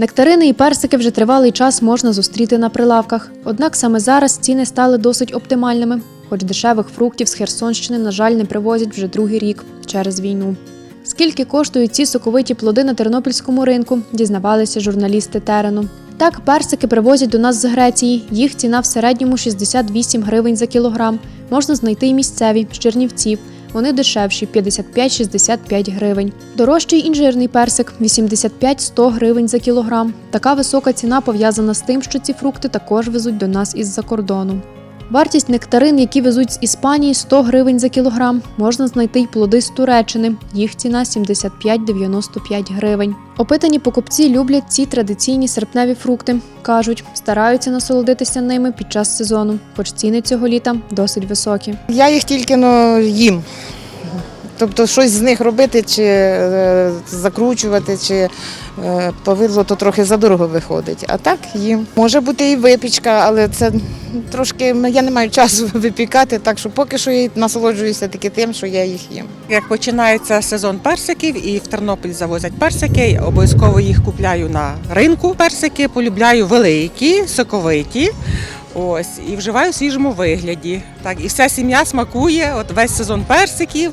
Нектарини і персики вже тривалий час можна зустріти на прилавках. Однак саме зараз ціни стали досить оптимальними, хоч дешевих фруктів з Херсонщини, на жаль, не привозять вже другий рік через війну. Скільки коштують ці соковиті плоди на тернопільському ринку, дізнавалися журналісти терену. Так, персики привозять до нас з Греції. Їх ціна в середньому 68 гривень за кілограм. Можна знайти й місцеві з Чернівців. Вони дешевші 55-65 гривень. Дорожчий інжирний персик 85-100 гривень за кілограм. Така висока ціна пов'язана з тим, що ці фрукти також везуть до нас із-за кордону. Вартість нектарин, які везуть з Іспанії, 100 гривень за кілограм. Можна знайти й плоди з Туреччини. Їх ціна 75-95 гривень. Опитані покупці люблять ці традиційні серпневі фрукти. кажуть, стараються насолодитися ними під час сезону, хоч ціни цього літа досить високі. Я їх тільки ну, їм. Тобто щось з них робити, чи е, закручувати, чи е, повидло, то трохи задорого виходить. А так їм. Може бути і випічка, але це трошки я не маю часу випікати, так що поки що я насолоджуюся тільки тим, що я їх їм. Як починається сезон персиків і в Тернопіль завозять персики, обов'язково їх купляю на ринку. Персики полюбляю великі, соковиті. Ось і вживаю в свіжому вигляді. Так, і вся сім'я смакує. От весь сезон персиків.